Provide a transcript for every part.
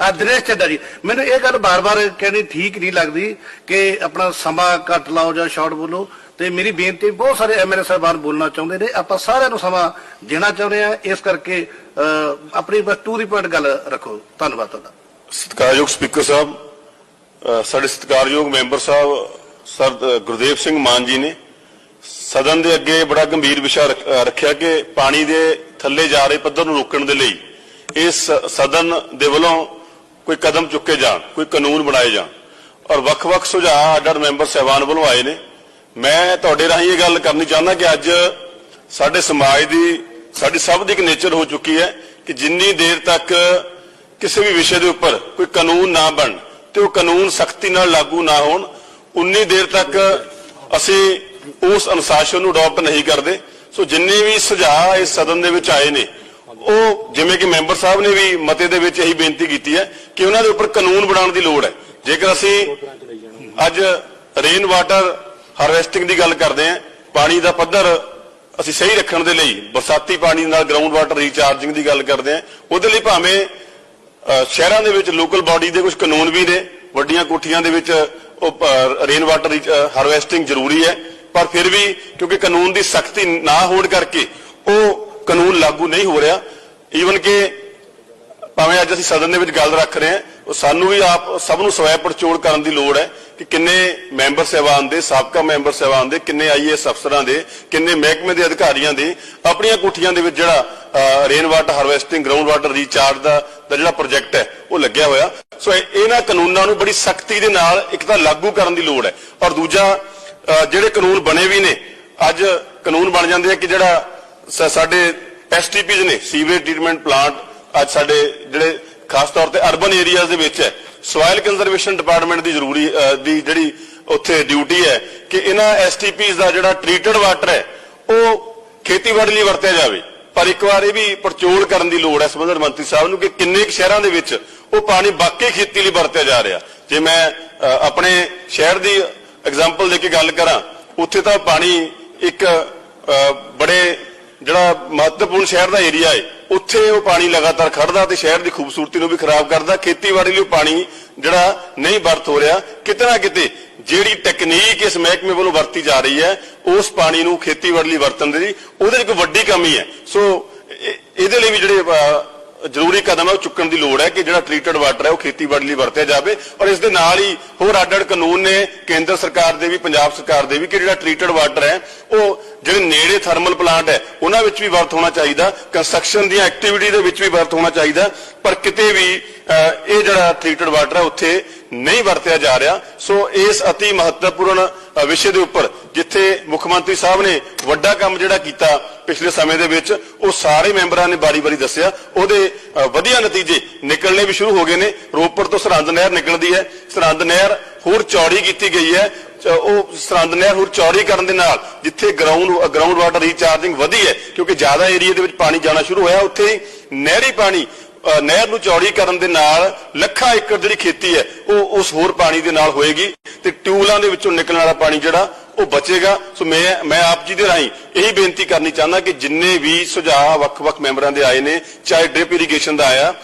ਆ ਦਿਨੇਸ਼ ਚੱਡਾ ਜੀ ਮੈਨੂੰ ਇਹ ਗੱਲ ਬਾਰ-ਬਾਰ ਕਹਿਣੀ ਠੀਕ ਨਹੀਂ ਲੱਗਦੀ ਕਿ ਆਪਣਾ ਸਮਾਂ ਘੱਟ ਲਾਓ ਜਾਂ ਸ਼ਾਰਟ ਬੋਲੋ। ਤੇ ਮੇਰੀ ਬੇਨਤੀ, ਬਹੁਤ ਸਾਰੇ ਐਮਐਲਏ ਸਾਹਿਬਾਨ ਬੋਲਣਾ ਚਾਹੁੰਦੇ ਨੇ। ਆਪਾਂ ਸਾਰਿਆਂ ਨੂੰ ਸਮਾਂ ਦੇਣਾ ਚਾਹੁੰਦੇ ਆ ਇਸ ਕਰਕੇ ਆਪਣੀ ਬਸ ਟੂ ਦੀ ਪੁਆਇੰਟ ਗੱਲ ਰੱਖੋ। ਧੰਨਵਾਦ ਤੁਹਾਡਾ। ਸਤਿਕਾਰਯੋਗ ਸਪੀਕਰ ਸਾਹਿਬ ਸਾਡੇ ਸਤਿਕਾਰਯੋਗ ਮੈਂਬਰ ਸਾਹਿਬ, ਸਰ ਗੁਰਦੇਵ ਸਿੰਘ ਮਾਨ ਜੀ ਨੇ ਸਦਨ ਦੇ ਅੱਗੇ ਬੜਾ ਗੰਭੀਰ ਵਿਸ਼ਾ ਰੱਖਿਆ ਕਿ ਪਾਣੀ ਦੇ ਥੱਲੇ ਜਾ ਰਹੇ ਪੱਧਰ ਨੂੰ ਰੋਕਣ ਦੇ ਲਈ ਇਸ ਸਦਨ ਦੇ ਵੱਲੋਂ ਕੋਈ ਕਦਮ ਚੁੱਕੇ ਜਾਣ ਕੋਈ ਕਾਨੂੰਨ ਬਣਾਏ ਜਾਣ ਔਰ ਵੱਖ-ਵੱਖ ਸੁਝਾਅ ਅੱਡ ਮੈਂਬਰ ਸਹਿਬਾਨ ਵੱਲੋਂ ਆਏ ਨੇ। ਮੈਂ ਤੁਹਾਡੇ ਰਾਹੀਂ ਇਹ ਗੱਲ ਕਰਨੀ ਚਾਹੁੰਦਾ ਕਿ ਅੱਜ ਸਾਡੇ ਸਮਾਜ ਦੀ, ਸਾਡੀ ਸਭ ਦੀ ਇੱਕ ਨੇਚਰ ਹੋ ਚੁੱਕੀ ਹੈ ਕਿ ਜਿੰਨੀ ਦੇਰ ਤੱਕ ਕਿਸੇ ਵੀ ਵਿਸ਼ੇ ਦੇ ਉੱਪਰ ਕੋਈ ਕਾਨੂੰਨ ਨਾ ਬਣ ਤੇ ਉਹ ਕਾਨੂੰਨ ਸਖਤੀ ਨਾਲ ਲਾਗੂ ਨਾ ਹੋਣ, ਉਨੀ ਦੇਰ ਤੱਕ ਅਸੀਂ ਉਸ ਅਨੁਸ਼ਾਸਨ ਨੂੰ ਅਡਾਪਟ ਨਹੀਂ ਕਰਦੇ। ਸੋ ਜਿੰਨੇ ਵੀ ਸੁਝਾਅ ਇਸ ਸਦਨ ਦੇ ਵਿੱਚ ਆਏ ਨੇ ਉਹ ਜਿਵੇਂ ਕਿ ਮੈਂਬਰ ਸਾਹਿਬ ਨੇ ਵੀ ਮਤੇ ਦੇ ਵਿੱਚ ਇਹੀ ਬੇਨਤੀ ਕੀਤੀ ਹੈ ਕਿ ਉਹਨਾਂ ਦੇ ਉੱਪਰ ਕਾਨੂੰਨ ਬਣਾਉਣ ਦੀ ਲੋੜ ਹੈ। ਜੇਕਰ ਅਸੀਂ ਅੱਜ ਰੇਨ ਵਾਟਰ ਹਾਰਵੈਸਟਿੰਗ ਦੀ ਗੱਲ ਕਰਦੇ ਹਾਂ, ਪਾਣੀ ਦਾ ਪੱਧਰ ਅਸੀਂ ਸਹੀ ਰੱਖਣ ਦੇ ਲਈ ਬਰਸਾਤੀ ਪਾਣੀ ਨਾਲ ਗਰਾਊਂਡ ਵਾਟਰ ਰੀਚਾਰਜਿੰਗ ਦੀ ਗੱਲ ਕਰਦੇ ਹਾਂ, ਉਹਦੇ ਲਈ ਭਾਵੇਂ ਸ਼ਹਿਰਾਂ ਦੇ ਵਿੱਚ ਲੋਕਲ ਬਾਡੀ ਦੇ ਕੁਝ ਕਾਨੂੰਨ ਵੀ ਨੇ, ਵੱਡੀਆਂ ਕੋਠੀਆਂ ਦੇ ਵਿੱਚ ਉਹ ਰੇਨ ਵਾਟਰ ਹਾਰਵੈਸਟਿੰਗ ਜ਼ਰੂਰੀ ਹੈ, ਪਰ ਫਿਰ ਵੀ ਕਿਉਂਕਿ ਕਾਨੂੰਨ ਦੀ ਸਖਤੀ ਨਾ ਹੋਣ ਕਰਕੇ ਉਹ ਕਾਨੂੰਨ ਲਾਗੂ ਨਹੀਂ ਹੋ ਰਿਹਾ ਈਵਨ ਕਿ ਭਾਵੇਂ ਅੱਜ ਅਸੀਂ ਸਦਨ ਦੇ ਵਿੱਚ ਗੱਲ ਰੱਖ ਰਹੇ ਹਾਂ, ਉਹ ਸਾਨੂੰ ਵੀ ਆਪ ਸਭ ਨੂੰ ਸਵੈ ਪੜਚੋਲ ਕਰਨ ਦੀ ਲੋੜ ਹੈ ਕਿ ਕਿੰਨੇ ਮੈਂਬਰ ਸਹਿਬਾਨ ਦੇ, ਸਾਬਕਾ ਮੈਂਬਰ ਸਹਿਬਾਨ ਦੇ, ਕਿੰਨੇ ਆਈਏਐਸ ਅਫਸਰਾਂ ਦੇ, ਕਿੰਨੇ ਮਹਿਕਮੇ ਦੇ ਅਧਿਕਾਰੀਆਂ ਦੇ, ਆਪਣੀਆਂ ਕੋਠੀਆਂ ਦੇ ਵਿੱਚ ਜਿਹੜਾ rain water harvesting ground water recharge ਦਾ ਦਾ ਜਿਹੜਾ ਪ੍ਰੋਜੈਕਟ ਹੈ, ਉਹ ਲੱਗਿਆ ਹੋਇਆ। ਸੋ ਇਹਨਾਂ ਕਾਨੂੰਨਾਂ ਨੂੰ ਬੜੀ ਸਖਤੀ ਦੇ ਨਾਲ ਇੱਕ ਤਾਂ ਲਾਗੂ ਕਰਨ ਦੀ ਲੋੜ ਹੈ। ਔਰ ਦੂਜਾ ਜਿਹੜੇ ਕਾਨੂੰਨ ਬਣੇ ਵੀ ਨੇ, ਅੱਜ ਕਾਨੂੰਨ ਬਣ ਜਾਂਦੇ ਆ ਕਿ ਜਿਹੜਾ ਸਾਡੇ ਐਸਟੀਪੀਜ਼ ਨੇ ਸੀਵਰੇਜ ਟ੍ਰੀਟਮੈਂਟ ਪਲਾਂਟ ਅੱਜ ਸਾਡੇ ਜਿਹੜੇ ਖਾਸ ਤੌਰ ਤੇ ਅਰਬਨ ਏਰੀਆਜ਼ ਦੇ ਵਿੱਚ ਹੈ। ਸੋਇਲ ਕੰਜ਼ਰਵੇਸ਼ਨ ਡਿਪਾਰਟਮੈਂਟ ਦੀ ਜ਼ਰੂਰੀ ਦੀ ਜਿਹੜੀ ਉੱਥੇ ਡਿਊਟੀ ਹੈ ਕਿ ਇਹਨਾਂ ਐਸਟੀਪੀਜ਼ ਦਾ ਜਿਹੜਾ ਟ੍ਰੀਟਡ ਵਾਟਰ ਹੈ, ਉਹ ਖੇਤੀਬਾੜੀ ਲਈ ਵਰਤਿਆ ਜਾਵੇ। ਪਰ ਇੱਕ ਵਾਰ ਇਹ ਵੀ ਪਰਚੋਲ ਕਰਨ ਦੀ ਲੋੜ ਹੈ ਸੰਬੰਧਿਤ ਮੰਤਰੀ ਸਾਹਿਬ ਨੂੰ ਕਿ ਕਿੰਨੇ ਕੁ ਸ਼ਹਿਰਾਂ ਦੇ ਵਿੱਚ ਉਹ ਪਾਣੀ ਵਾਕਈ ਖੇਤੀ ਲਈ ਵਰਤਿਆ ਜਾ ਰਿਹਾ। ਜੇ ਮੈਂ ਆਪਣੇ ਸ਼ਹਿਰ ਦੀ ਐਗਜ਼ਾਮਪਲ ਦੇ ਕੇ ਗੱਲ ਕਰਾਂ, ਉੱਥੇ ਤਾਂ ਪਾਣੀ ਇੱਕ ਬੜੇ ਜਿਹੜਾ ਮਹੱਤਵਪੂਰਨ ਸ਼ਹਿਰ ਦਾ ਏਰੀਆ ਹੈ ਉੱਥੇ ਉਹ ਪਾਣੀ ਲਗਾਤਾਰ ਖੜਦਾ ਤੇ ਸ਼ਹਿਰ ਦੀ ਖੂਬਸੂਰਤੀ ਨੂੰ ਵੀ ਖਰਾਬ ਕਰਦਾ। ਖੇਤੀਬਾੜੀ ਲਈ ਉਹ ਪਾਣੀ ਜਿਹੜਾ ਨਹੀਂ ਵਰਤ ਹੋ ਰਿਹਾ। ਕਿਤੇ ਨਾ ਕਿਤੇ ਜਿਹੜੀ ਟੈਕਨੀਕ ਇਸ ਮਹਿਕਮੇ ਵੱਲੋਂ ਵਰਤੀ ਜਾ ਰਹੀ ਹੈ, ਉਸ ਪਾਣੀ ਨੂੰ ਖੇਤੀਬਾੜੀ ਲਈ ਵਰਤਣ ਦੀ ਉਹਦੇ ਵਿੱਚ ਇੱਕ ਵੱਡੀ ਕਮੀ ਹੈ। ਸੋ, ਇਹ- ਇਹਦੇ ਲਈ ਵੀ ਜਿਹੜੇ ਜ਼ਰੂਰੀ ਕਦਮ ਹੈ, ਉਹ ਚੁੱਕਣ ਦੀ ਲੋੜ ਹੈ ਕਿ ਜਿਹੜਾ ਟ੍ਰੀਟਡ ਵਾਟਰ ਹੈ, ਉਹ ਖੇਤੀਬਾੜੀ ਲਈ ਵਰਤਿਆ ਜਾਵੇ। ਔਰ ਇਸ ਦੇ ਨਾਲ ਹੀ ਹੋਰ ਅੱਡ-ਅੱਡ ਕਾਨੂੰਨ ਨੇ, ਕੇਂਦਰ ਸਰਕਾਰ ਦੇ ਵੀ, ਪੰਜਾਬ ਸਰਕਾਰ ਦੇ ਵੀ ਕਿ ਜਿਹੜਾ ਟ੍ਰੀਟਡ ਵਾਟਰ ਹੈ, ਉਹ ਜਿਹੜੇ ਨੇੜੇ ਥਰਮਲ ਪਲਾਂਟ ਹੈ, ਉਹਨਾਂ ਵਿੱਚ ਵੀ ਵਰਤ ਹੋਣਾ ਚਾਹੀਦਾ ਕੰਸਟਰਕਸ਼ਨ ਦੀਆਂ ਐਕਟੀਵਿਟੀ ਦੇ ਵਿੱਚ ਵੀ ਵਰਤ ਹੋਣਾ ਚਾਹੀਦਾ, ਪਰ ਕਿਤੇ ਵੀ ਇਹ ਜਿਹੜਾ ਟ੍ਰੀਟਡ ਵਾਟਰ ਹੈ, ਉੱਥੇ ਨਹੀਂ ਵਰਤਿਆ ਜਾ ਰਿਹਾ। ਸੋ ਇਸ ਅਤੀ ਮਹੱਤਵਪੂਰਨ ਵਿਸ਼ੇ ਦੇ ਉੱਪਰ, ਜਿੱਥੇ ਮੁੱਖ ਮੰਤਰੀ ਸਾਹਿਬ ਨੇ ਵੱਡਾ ਕੰਮ ਜਿਹੜਾ ਕੀਤਾ ਪਿਛਲੇ ਸਮੇਂ ਦੇ ਵਿੱਚ, ਉਹ ਸਾਰੇ ਮੈਂਬਰਾਂ ਨੇ ਬਾਰੀ-ਬਾਰੀ ਦੱਸਿਆ। ਉਹਦੇ ਵਧੀਆ ਨਤੀਜੇ ਨਿਕਲਣੇ ਵੀ ਸ਼ੁਰੂ ਹੋ ਗਏ ਨੇ। ਰੋਪੜ ਤੋਂ ਸਰਹੰਦ ਨਹਿਰ ਨਿਕਲਦੀ ਹੈ। ਸਰਹੰਦ ਨਹਿਰ ਹੋਰ ਚੌੜੀ ਕੀਤੀ ਗਈ ਹੈ। ਉਹ ਸਰਹੰਦ ਨਹਿਰ ਹੋਰ ਚੌੜੀ ਕਰਨ ਦੇ ਨਾਲ ਜਿੱਥੇ ਗਰਾਊਂਡ ਗਰਾਊਂਡ ਵਾਟਰ ਰੀਚਾਰਜਿੰਗ ਵਧੀ ਹੈ, ਕਿਉਂਕਿ ਜ਼ਿਆਦਾ ਏਰੀਆ ਦੇ ਵਿੱਚ ਪਾਣੀ ਜਾਣਾ ਸ਼ੁਰੂ ਹੋਇਆ, ਉੱਥੇ ਹੀ ਨਹਿਰੀ ਪਾਣੀ ਨਹਿਰ ਨੂੰ ਚੌੜੀ ਕਰਨ ਦੇ ਨਾਲ ਲੱਖਾਂ ਏਕੜ ਜਿਹੜੀ ਖੇਤੀ ਹੈ, ਉਹ ਉਸ ਹੋਰ ਪਾਣੀ ਦੇ ਨਾਲ ਹੋਏਗੀ ਤੇ ਟਿਊਲਾਂ ਦੇ ਵਿੱਚੋਂ ਨਿਕਲਣ ਵਾਲਾ ਪਾਣੀ ਜਿਹੜਾ ਉਹ ਬਚੇਗਾ। ਸੋ ਮੈਂ ਮੈਂ ਆਪ ਜੀ ਦੇ ਰਾਹੀਂ ਇਹੀ ਬੇਨਤੀ ਕਰਨੀ ਚਾਹੁੰਦਾ ਕਿ ਜਿੰਨੇ ਵੀ ਸੁਝਾਅ ਵੱਖ-ਵੱਖ ਮੈਂਬਰਾਂ ਦੇ ਆਏ ਨੇ, ਚਾਹੇ ਡ੍ਰਿਪ ਇਰੀਗੇਸ਼ਨ ਦਾ ਆਇਆ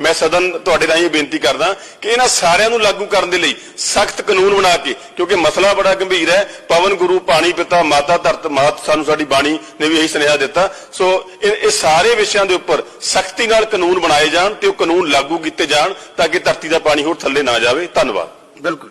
ਮੈਂ ਸਦਨ ਤੁਹਾਡੇ ਰਾਹੀਂ ਇਹ ਬੇਨਤੀ ਕਰਦਾ ਕਿ ਇਹਨਾਂ ਸਾਰਿਆਂ ਨੂੰ ਲਾਗੂ ਕਰਨ ਦੇ ਲਈ ਸਖਤ ਕਾਨੂੰਨ ਬਣਾ ਕੇ, ਕਿਉਂਕਿ ਮਸਲਾ ਬੜਾ ਗੰਭੀਰ ਹੈ। ਪਵਨ ਗੁਰੂ, ਪਾਣੀ, ਪਿਤਾ, ਮਾਤਾ, ਧਰਤ, ਮਾਤ ਸਾਨੂੰ ਸਾਡੀ ਬਾਣੀ ਨੇ ਵੀ ਇਹੀ ਸੁਨੇਹਾ ਦਿੱਤਾ। ਸੋ ਇਹ ਇਹ ਸਾਰੇ ਵਿਸ਼ਿਆਂ ਦੇ ਉੱਪਰ ਸਖਤੀ ਨਾਲ ਕਾਨੂੰਨ ਬਣਾਏ ਜਾਣ ਤੇ ਉਹ ਕਾਨੂੰਨ ਲਾਗੂ ਕੀਤੇ ਜਾਣ ਤਾਂ ਕਿ ਧਰਤੀ ਦਾ ਪਾਣੀ ਹੋਰ ਥੱਲੇ ਨਾ ਜਾਵੇ। ਧੰਨਵਾਦ। ਬਿਲਕੁਲ।